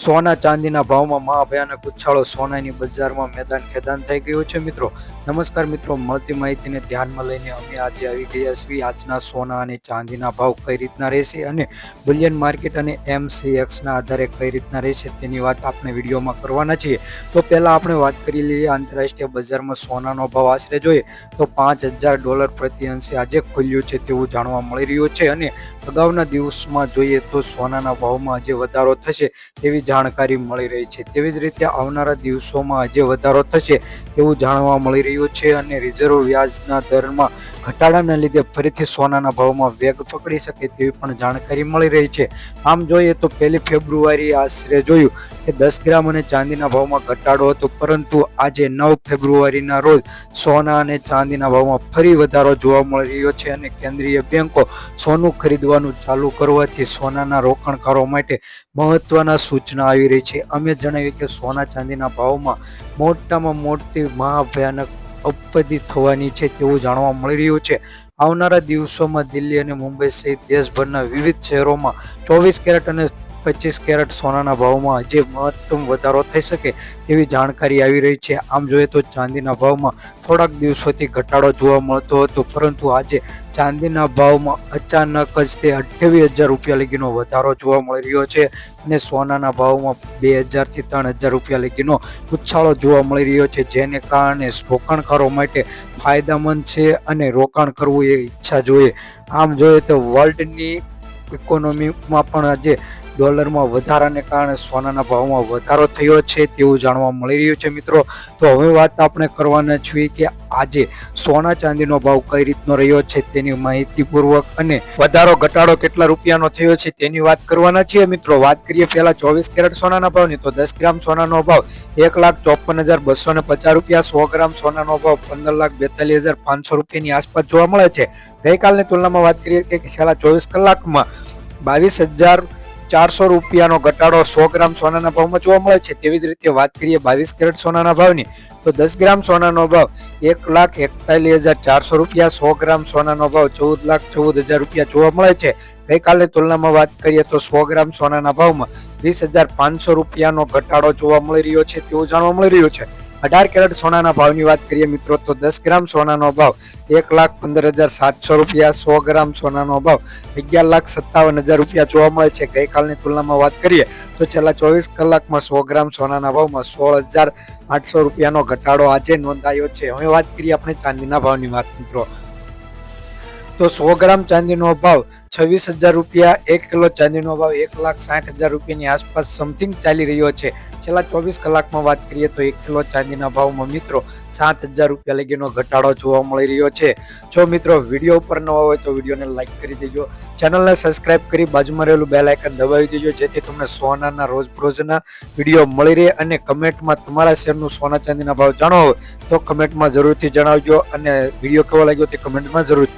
સોના ચાંદીના ભાવમાં મહાભયાનક ઉછાળો સોનાની બજારમાં મેદાન ખેદાન થઈ ગયું છે મિત્રો. નમસ્કાર મિત્રો, મળતી માહિતીને ધ્યાનમાં લઈને અમે આજે આવી ગયા છીએ. આજના સોના અને ચાંદીના ભાવ કઈ રીતના રહેશે અને બુલિયન માર્કેટ અને એમસીએક્સના આધારે કઈ રીતના રહેશે તેની વાત આપણે વિડીયોમાં કરવાના છીએ. તો પહેલાં આપણે વાત કરી લઈએ આંતરરાષ્ટ્રીય બજારમાં સોનાનો ભાવ આશરે જોઈએ તો પાંચ ડોલર પ્રતિ અંશે આજે ખુલ્યું છે તેવું જાણવા મળી રહ્યું છે અને અગાઉના દિવસમાં જોઈએ તો સોનાના ભાવમાં આજે વધારો થશે તેવી જાણકારી મળી રહી છે. તેવી જ રીતે આવનારા દિવસોમાં આજે વધારો થશે તેવું જાણવા મળી રહ્યું છે અને રિઝર્વ વ્યાજના દરમાં ઘટાડાના લીધે ફરીથી સોનાના ભાવમાં વેગ પકડી શકે તેવી પણ જાણકારી મળી રહી છે. આમ જોઈએ તો પહેલી ફેબ્રુઆરી આશરે જોયું કે દસ ગ્રામ અને ચાંદીના ભાવમાં ઘટાડો હતો, પરંતુ આજે નવ ફેબ્રુઆરીના રોજ સોના અને ચાંદીના ભાવમાં ફરી વધારો જોવા મળી રહ્યો છે અને કેન્દ્રીય બેન્કો સોનું ખરીદવાનું ચાલુ કરવાથી સોનાના રોકાણકારો માટે મહત્વના સૂચના આવી રહી છે. અમે જણાવ્યું કે સોના ચાંદીના ભાવમાં મોટામાં મોટી મહાભયાનક ઉપદ્ધિ થવાની છે તેવું જાણવા મળી રહ્યું છે. આવનારા દિવસોમાં દિલ્હી અને મુંબઈ સહિત દેશભરના વિવિધ શહેરોમાં ચોવીસ કેરેટ અને પચીસ કેરેટ સોનાના ભાવમાં જે મહત્તમ વધારો થઈ શકે એવી જાણકારી આવી રહી છે. આમ જોઈએ તો ચાંદીના ભાવમાં થોડાક દિવસોથી ઘટાડો જોવા મળતો હતો, પરંતુ આજે ચાંદીના ભાવમાં અચાનક જ તે અઠ્યાવીસ હજાર રૂપિયા લગીનો વધારો જોવા મળી રહ્યો છે અને સોનાના ભાવમાં બે હજારથી ત્રણ હજાર રૂપિયા લગીનો ઉછાળો જોવા મળી રહ્યો છે, જેને કારણે રોકાણકારો માટે ફાયદામંદ છે અને રોકાણ કરવું એ ઈચ્છા જોઈએ. આમ જોઈએ તો વર્લ્ડની ઇકોનોમીમાં પણ આજે ડોલરમાં વધારાને કારણે સોનાના ભાવમાં વધારો થયો છે તેવું જાણવા મળી રહ્યું છે મિત્રો. તો હવે વાત આપણે કરવાના છીએ કે આજે સોના ચાંદીનો ભાવ કઈ રીતનો રહ્યો છે તેની માહિતીપૂર્વક અને વધારો ઘટાડો કેટલા રૂપિયાનો થયો છે તેની વાત કરવાના છીએ. મિત્રો, વાત કરીએ પહેલા ચોવીસ કેરેટ સોનાના ભાવની તો દસ ગ્રામ સોનાનો ભાવ એક લાખ ચોપન હજાર બસો પચાસ રૂપિયા, સો ગ્રામ સોનાનો ભાવ પંદર લાખ બેતાલીસ હજાર પાંચસો રૂપિયાની આસપાસ જોવા મળે છે. ગઈકાલની તુલનામાં વાત કરીએ કે છેલ્લા ચોવીસ કલાકમાં બાવીસ હજાર ચારસો રૂપિયાનો ઘટાડો સો ગ્રામ સોનાના ભાવમાં જોવા મળે છે. તેવી જ રીતે વાત કરીએ બાવીસ કેરેટ સોનાના ભાવની, તો દસ ગ્રામ સોનાનો ભાવ એક લાખ એકતાલીસ હજાર ચારસો રૂપિયા, સો ગ્રામ સોનાનો ભાવ ચૌદ લાખ ચૌદ હજાર રૂપિયા જોવા મળે છે. ગઈકાલની તુલનામાં વાત કરીએ તો સો ગ્રામ સોનાના ભાવમાં વીસ હજાર પાંચસો રૂપિયાનો ઘટાડો જોવા મળી રહ્યો છે, તેવું જાણવા મળી રહ્યું છે. અઢાર કેરેટ સોનાના ભાવની વાત કરીએ મિત્રો, તો દસ ગ્રામ સોનાનો ભાવ એક લાખ પંદર હજાર સાતસો રૂપિયા, સો ગ્રામ સોનાનો ભાવ અગિયાર લાખ સત્તાવન હજાર રૂપિયા જોવા મળે છે. ગઈકાલની તુલનામાં વાત કરીએ તો છેલ્લા ચોવીસ કલાકમાં સો ગ્રામ સોનાના ભાવમાં સોળ હજાર આઠસો રૂપિયાનો ઘટાડો આજે નોંધાયો છે. હવે વાત કરીએ આપણે ચાંદીના ભાવની વાત, મિત્રો. તો સો ગ્રામ ચાંદીનો ભાવ છવ્વીસ હજાર રૂપિયા, એક કિલો ચાંદીનો ભાવ એક લાખ સાઠ હજાર રૂપિયાની આસપાસ સમથિંગ ચાલી રહ્યો છે. છેલ્લા ચોવીસ કલાકમાં વાત કરીએ તો એક કિલો ચાંદીના ભાવમાં મિત્રો સાત હજાર રૂપિયા લગીનો ઘટાડો જોવા મળી રહ્યો છે. જો મિત્રો વીડિયો ઉપર નવા હોય તો વિડીયોને લાઇક કરી દેજો. ચેનલને સબસ્ક્રાઇબ કરી બાજુમાં રહેલું બેલ આઇકન દબાવી દેજો, જેથી તમને સોનાના રોજબરોજના વીડિયો મળી રહે અને કમેન્ટમાં તમારા શેરનું સોના ચાંદીના ભાવ જાણો હોય તો કમેન્ટમાં જરૂરથી જણાવજો અને વીડિયો કેવો લાગ્યો તે કમેન્ટમાં જરૂર